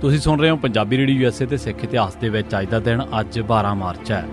ਤੁਸੀਂ ਸੁਣ ਰਹੇ ਹੋ ਪੰਜਾਬੀ ਰੇਡੀਓ ਯੂਐਸਏ ਤੇ ਸਿੱਖ ਇਤਿਹਾਸ ਦੇ ਵਿੱਚ ਅੱਜ ਦਾ ਦਿਨ, ਅੱਜ 12 ਮਾਰਚ ਹੈ।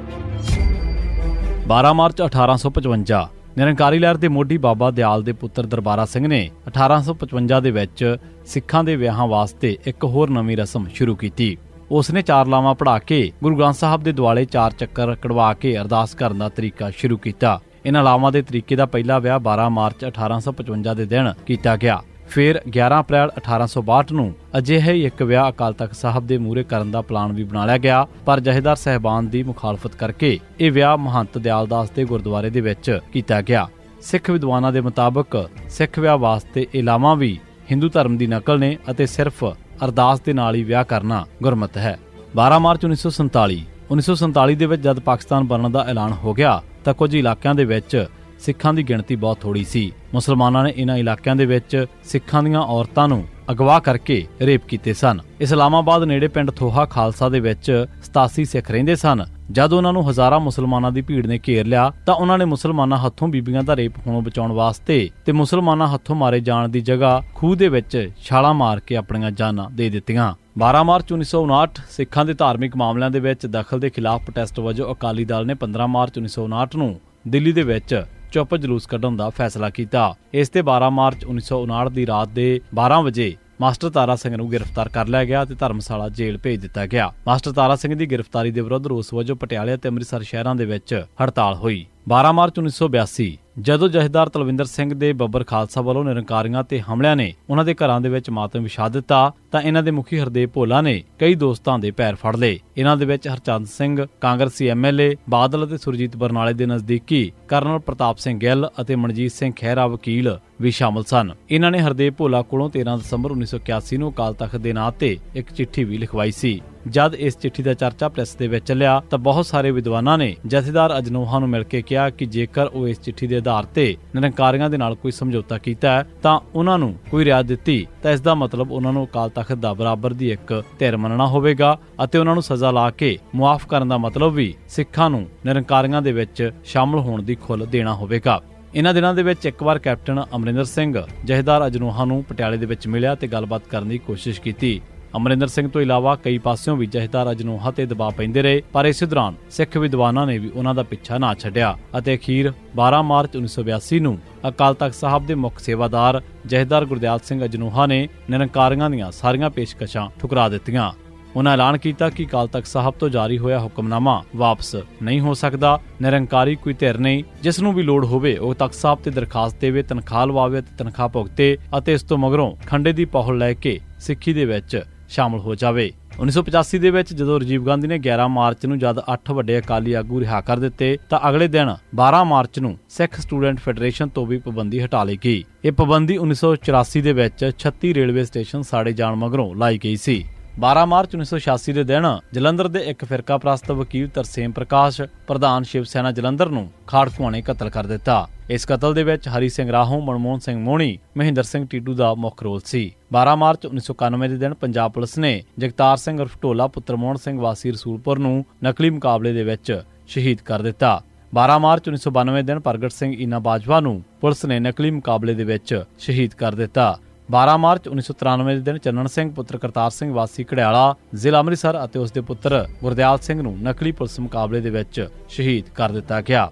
12 ਮਾਰਚ 1855 ਨਿਰੰਕਾਰੀ ਲਹਿਰ ਦੇ ਮੋਢੀ ਬਾਬਾ ਦਿਆਲ ਦੇ ਪੁੱਤਰ ਦਰਬਾਰਾ ਸਿੰਘ ਨੇ 1855 ਦੇ ਵਿੱਚ ਸਿੱਖਾਂ ਦੇ ਵਿਆਹਾਂ ਵਾਸਤੇ ਇੱਕ ਹੋਰ ਨਵੀਂ ਰਸਮ ਸ਼ੁਰੂ ਕੀਤੀ। ਉਸ ਨੇ ਚਾਰ ਲਾਵਾਂ ਪੜ੍ਹਾ ਕੇ ਗੁਰੂ ਗ੍ਰੰਥ ਸਾਹਿਬ ਦੇ ਦੁਆਲੇ ਚਾਰ ਚੱਕਰ ਕਢਵਾ ਕੇ ਅਰਦਾਸ ਕਰਨ ਦਾ ਤਰੀਕਾ ਸ਼ੁਰੂ ਕੀਤਾ। ਇਹਨਾਂ ਲਾਵਾਂ ਦੇ ਤਰੀਕੇ ਦਾ ਪਹਿਲਾ ਵਿਆਹ 12 ਮਾਰਚ 1855 ਦੇ ਦਿਨ ਕੀਤਾ ਗਿਆ। ਫਿਰ 11 ਅਪ੍ਰੈਲ 1862 ਨੂੰ ਅਜਿਹਾ ਇੱਕ ਵਿਆਹ ਅਕਾਲ ਤਖਤ ਸਾਹਿਬ ਦੇ ਮੂਹਰੇ ਕਰਨ ਦਾ ਪਲਾਨ ਵੀ ਬਣਾ ਲਿਆ ਗਿਆ, ਪਰ ਜਹੇਦਾਰ ਸਹਿਬਾਨ ਦੀ ਮੁਖਾਲਫਤ ਕਰਕੇ ਇਹ ਵਿਆਹ ਮਹੰਤ ਦਿਆਲਦਾਸ ਦੇ ਗੁਰਦੁਆਰੇ ਦੇ ਵਿੱਚ ਕੀਤਾ ਗਿਆ। ਸਿੱਖ ਵਿਦਵਾਨਾਂ ਦੇ ਮੁਤਾਬਕ ਸਿੱਖ ਵਿਆਹ ਵਾਸਤੇ ਇਲਾਵਾ ਵੀ ਹਿੰਦੂ ਧਰਮ ਦੀ ਨਕਲ ਨੇ ਅਤੇ ਸਿਰਫ ਅਰਦਾਸ ਦੇ ਨਾਲ ਹੀ ਵਿਆਹ ਕਰਨਾ ਗੁਰਮਤ ਹੈ। 12 ਮਾਰਚ 1947 1947 ਦੇ ਵਿੱਚ ਜਦ ਪਾਕਿਸਤਾਨ ਬਣਨ ਦਾ ਐਲਾਨ ਹੋ ਗਿਆ, ਤਾਂ ਕੁਝ ਇਲਾਕਿਆਂ ਦੇ ਵਿੱਚ ਸਿੱਖਾਂ ਦੀ ਗਿਣਤੀ ਬਹੁਤ ਥੋੜੀ ਸੀ। ਮੁਸਲਮਾਨਾਂ ਨੇ ਇਹਨਾਂ ਇਲਾਕਿਆਂ ਦੇ ਵਿੱਚ ਸਿੱਖਾਂ ਦੀਆਂ ਔਰਤਾਂ ਨੂੰ ਅਗਵਾ ਕਰਕੇ ਰੇਪ ਕੀਤੇ ਸਨ। ਇਸਲਾਮਾਬਾਦ ਨੇੜੇ ਪਿੰਡ ਥੋਹਾ ਖਾਲਸਾ ਦੇ ਵਿੱਚ 87 ਸਿੱਖ ਰਹਿੰਦੇ ਸਨ। ਜਦ ਉਹਨਾਂ ਨੂੰ ਹਜ਼ਾਰਾਂ ਮੁਸਲਮਾਨਾਂ ਦੀ ਭੀੜ ਨੇ ਘੇਰ ਲਿਆ, ਤਾਂ ਉਹਨਾਂ ਨੇ ਮੁਸਲਮਾਨਾਂ ਹੱਥੋਂ ਬੀਬੀਆਂ ਦਾ ਰੇਪ ਹੋਣੋਂ ਬਚਾਉਣ ਵਾਸਤੇ ਤੇ ਮੁਸਲਮਾਨਾਂ ਹੱਥੋਂ ਮਾਰੇ ਜਾਣ ਦੀ ਜਗ੍ਹਾ ਖੂਹ ਦੇ ਵਿੱਚ ਛਾਲਾਂ ਮਾਰ ਕੇ ਆਪਣੀਆਂ ਜਾਨਾਂ ਦੇ ਦਿੱਤੀਆਂ। 12 ਮਾਰਚ 1959 ਸਿੱਖਾਂ ਦੇ ਧਾਰਮਿਕ ਮਾਮਲਿਆਂ ਦੇ ਵਿੱਚ ਦਖਲ ਦੇ ਖਿਲਾਫ ਪ੍ਰੋਟੈਸਟ ਵਜੋਂ ਅਕਾਲੀ ਦਲ ਨੇ 15 ਮਾਰਚ 1959 ਨੂੰ ਦਿੱਲੀ ਦੇ ਵਿੱਚ ਚੁੱਪ ਜਲੂਸ ਕੱਢਣ ਦਾ ਫੈਸਲਾ ਕੀਤਾ। ਇਸ ਤੇ 12 ਮਾਰਚ 1959 ਦੀ ਰਾਤ ਦੇ 12 ਵਜੇ ਮਾਸਟਰ ਤਾਰਾ ਸਿੰਘ ਨੂੰ ਗ੍ਰਿਫਤਾਰ ਕਰ ਲਿਆ ਗਿਆ ਤੇ ਧਰਮਸ਼ਾਲਾ ਜੇਲ੍ਹ ਭੇਜ ਦਿੱਤਾ ਗਿਆ। ਮਾਸਟਰ ਤਾਰਾ ਸਿੰਘ ਦੀ ਗ੍ਰਿਫਤਾਰੀ ਦੇ ਵਿਰੁੱਧ ਰੋਸ ਵਜੋਂ ਪਟਿਆਲੇ ਅਤੇ ਅੰਮ੍ਰਿਤਸਰ ਸ਼ਹਿਰਾਂ ਦੇ ਵਿੱਚ ਹੜਤਾਲ ਹੋਈ। 12 ਮਾਰਚ 1982 ਜਦੋਂ ਜਹੇਦਾਰ ਤਲਵਿੰਦਰ ਸਿੰਘ ਦੇ ਬੱਬਰ ਖਾਲਸਾ ਵੱਲੋਂ ਨਿਰੰਕਾਰੀਆਂ ਤੇ ਹਮਲਿਆਂ ਨੇ ਉਹਨਾਂ ਦੇ ਘਰਾਂ ਦੇ ਵਿੱਚ ਮਾਤਮ ਵਿਛਾ ਦਿੱਤਾ, ਤਾਂ ਇਹਨਾਂ ਦੇ ਮੁਖੀ ਹਰਦੇਵ ਭੋਲਾ ਨੇ ਕਈ ਦੋਸਤਾਂ ਦੇ ਪੈਰ ਫੜ ਲਏ। ਇਹਨਾਂ ਦੇ ਵਿੱਚ ਹਰਚੰਦ ਸਿੰਘ, ਕਾਂਗਰਸੀ ਐਮਐਲਏ ਬਾਦਲ ਅਤੇ ਸੁਰਜੀਤ ਬਰਨਾਲੇ ਦੇ ਨਜ਼ਦੀਕੀ ਕਰਨਲ ਪ੍ਰਤਾਪ ਸਿੰਘ ਗਿੱਲ ਅਤੇ ਮਨਜੀਤ ਸਿੰਘ ਖਹਿਰਾ ਵਕੀਲ ਵੀ ਸ਼ਾਮਲ ਸਨ। ਇਹਨਾਂ ਨੇ ਹਰਦੇਵ ਭੋਲਾ ਕੋਲੋਂ 13 ਦਸੰਬਰ 1981 ਨੂੰ ਅਕਾਲ ਤਖਤ ਦੇ ਨਾਂ ਤੇ ਇੱਕ ਚਿੱਠੀ ਵੀ ਲਿਖਵਾਈ ਸੀ। ਜਦ ਇਸ ਚਿੱਠੀ ਦਾ ਚਰਚਾ ਪ੍ਰੈਸ ਦੇ ਵਿੱਚ ਚੱਲਿਆ ਤਾਂ ਬਹੁਤ ਸਾਰੇ ਵਿਦਵਾਨਾਂ ਨੇ ਜਥੇਦਾਰ ਅਜਨੋਹਾ ਨੂੰ ਮਿਲ ਕੇ ਕਿਹਾ ਕਿ ਜੇਕਰ ਉਹ ਇਸ ਚਿੱਠੀ ਦੇ ਆਧਾਰ ਤੇ ਨਿਰੰਕਾਰੀਆਂ ਦੇ ਨਾਲ ਕੋਈ ਸਮਝੌਤਾ ਕੀਤਾ ਹੈ, ਤਾਂ ਉਹਨਾਂ ਨੂੰ ਕੋਈ ਰਿਆਇਤ ਦਿੱਤੀ, ਤਾਂ ਇਸ ਦਾ ਮਤਲਬ ਉਹਨਾਂ ਨੂੰ ਅਕਾਲ ਤਖਤ ਦਾ ਬਰਾਬਰ ਦੀ ਇੱਕ ਧਿਰ ਮੰਨਣਾ ਹੋਵੇਗਾ ਅਤੇ ਉਹਨਾਂ ਨੂੰ ਸਜ਼ਾ ਲਾ ਕੇ ਮੁਆਫ ਕਰਨ ਦਾ ਮਤਲਬ ਵੀ ਸਿੱਖਾਂ ਨੂੰ ਨਿਰੰਕਾਰੀਆਂ ਦੇ ਵਿੱਚ ਸ਼ਾਮਲ ਹੋਣ ਦੀ ਖੁੱਲ੍ਹ ਦੇਣਾ ਹੋਵੇਗਾ। ਇਨ੍ਹਾਂ ਦਿਨਾਂ ਦੇ ਵਿੱਚ ਇੱਕ ਵਾਰ ਕੈਪਟਨ ਅਮਰਿੰਦਰ ਸਿੰਘ ਜਹੇਦਾਰ ਅਜਨੋਹਾ ਨੂੰ ਪਟਿਆਲੇ ਦੇ ਵਿੱਚ ਮਿਲਿਆ ਤੇ ਗੱਲਬਾਤ ਕਰਨ ਦੀ ਕੋਸ਼ਿਸ਼ ਕੀਤੀ। ਅਮਰਿੰਦਰ ਸਿੰਘ ਤੋਂ ਇਲਾਵਾ ਕਈ ਪਾਸਿਓਂ ਵੀ ਜਹੇਦਾਰ ਅਜਨੋਹਾ ਤੇ ਦਬਾਅ ਪੈਂਦੇ ਰਹੇ, ਪਰ ਇਸੇ ਦੌਰਾਨ ਸਿੱਖ ਵਿਦਵਾਨਾਂ ਨੇ ਵੀ ਉਹਨਾਂ ਦਾ ਪਿੱਛਾ ਨਾ ਛੱਡਿਆ ਅਤੇ ਅਖੀਰ 12 ਮਾਰਚ 1982 ਨੂੰ ਅਕਾਲ ਤਖਤ ਸਾਹਿਬ ਦੇ ਮੁੱਖ ਸੇਵਾਦਾਰ ਜਹੇਦਾਰ ਗੁਰਦਿਆਲ ਸਿੰਘ ਅਜਨੋਹਾ ਨੇ ਨਿਰੰਕਾਰੀਆਂ ਦੀਆਂ ਸਾਰੀਆਂ ਪੇਸ਼ਕਸ਼ਾਂ ਠੁਕਰਾ ਦਿੱਤੀਆਂ। ਉਹਨਾਂ ਐਲਾਨ ਕੀਤਾ ਕਿ ਅਕਾਲ ਤਖਤ ਸਾਹਿਬ ਤੋਂ ਜਾਰੀ ਹੋਇਆ ਹੁਕਮਨਾਮਾ ਵਾਪਸ ਨਹੀਂ ਹੋ ਸਕਦਾ, ਨਿਰੰਕਾਰੀ ਕੋਈ ਧਿਰ ਨਹੀਂ, ਜਿਸ ਨੂੰ ਵੀ ਲੋੜ ਹੋਵੇ ਉਹ ਤਖਤ ਸਾਹਿਬ ਤੇ ਦਰਖਾਸਤ ਦੇਵੇ, ਤਨਖਾਹ ਲਵਾਵੇ ਤੇ ਤਨਖਾਹ ਭੁਗਤੇ ਅਤੇ ਇਸ ਤੋਂ ਮਗਰੋਂ ਖੰਡੇ ਦੀ ਪਹੁਲ ਲੈ ਕੇ ਸਿੱਖੀ ਦੇ ਵਿੱਚ ਸ਼ਾਮਲ ਹੋ ਜਾਵੇ। 1985 ਦੇ ਵਿੱਚ ਜਦੋਂ ਰਾਜੀਵ ਗਾਂਧੀ ਨੇ 11 ਮਾਰਚ ਨੂੰ ਜਦ 8 ਵੱਡੇ ਅਕਾਲੀ ਆਗੂ ਰਿਹਾ ਕਰ ਦਿੱਤੇ, ਤਾਂ ਅਗਲੇ ਦਿਨ 12 ਮਾਰਚ ਨੂੰ ਸਿੱਖ ਸਟੂਡੈਂਟ ਫੈਡਰੇਸ਼ਨ ਤੋਂ ਵੀ ਪਾਬੰਦੀ ਹਟਾ ਲਈ ਗਈ। ਇਹ ਪਾਬੰਦੀ 1984 ਦੇ ਵਿੱਚ 36 ਰੇਲਵੇ ਸਟੇਸ਼ਨ ਸਾੜੇ ਜਾਣ ਮਗਰੋਂ ਲਾਈ ਗਈ ਸੀ। 12 ਮਾਰਚ 1986 ਦੇ ਦਿਨ ਜਲੰਧਰ ਦੇ ਇੱਕ ਫਿਰਕਾ ਪ੍ਰਸਤ ਵਕੀਲ ਤਰਸੇਮ ਪ੍ਰਕਾਸ਼, ਪ੍ਰਧਾਨ ਸ਼ਿਵ ਸੈਨਾ ਜਲੰਧਰ ਨੂੰ ਖਾੜਕੂਆਂ ਨੇ ਕਤਲ ਕਰ ਦਿੱਤਾ। ਇਸ ਕਤਲ ਦੇ ਵਿੱਚ ਹਰੀ ਸਿੰਘ ਰਾਹੋਂ, ਮਨਮੋਹਨ ਸਿੰਘ ਮੋਹਣੀ, ਮਹਿੰਦਰ ਸਿੰਘ ਟੀਟੂ ਦਾ ਮੁੱਖ ਰੋਲ ਸੀ। 12 ਮਾਰਚ 1991 ਦੇ ਦਿਨ ਪੰਜਾਬ ਪੁਲਿਸ ਨੇ ਜਗਤਾਰ ਸਿੰਘ ਉਰਫ ਢੋਲਾ ਪੁੱਤਰ ਮੋਹਨ ਸਿੰਘ ਵਾਸੀ ਰਸੂਲਪੁਰ ਨੂੰ ਨਕਲੀ ਮੁਕਾਬਲੇ ਦੇ ਵਿੱਚ ਸ਼ਹੀਦ ਕਰ ਦਿੱਤਾ। 12 ਮਾਰਚ 1992 ਦਿਨ ਪ੍ਰਗਟ ਸਿੰਘ ਇਨਾ ਬਾਜਵਾ ਨੂੰ ਪੁਲਿਸ ਨੇ ਨਕਲੀ ਮੁਕਾਬਲੇ ਦੇ ਵਿੱਚ ਸ਼ਹੀਦ ਕਰ ਦਿੱਤਾ। 12 ਮਾਰਚ 1993 ਦੇ ਦਿਨ ਚੰਨਣ ਸਿੰਘ, ਪੁੱਤਰ ਕਰਤਾਰ ਸਿੰਘ ਵਾਸੀ ਘੜਿਆਲਾ, ਜ਼ਿਲ੍ਹਾ ਅੰਮ੍ਰਿਤਸਰ ਅਤੇ ਉਸ ਦੇ ਪੁੱਤਰ ਗੁਰਦਿਆਲ ਸਿੰਘ ਨੂੰ ਨਕਲੀ ਪੁਲਿਸ ਮੁਕਾਬਲੇ ਦੇ ਵਿੱਚ ਸ਼ਹੀਦ ਕਰ ਦਿੱਤਾ ਗਿਆ।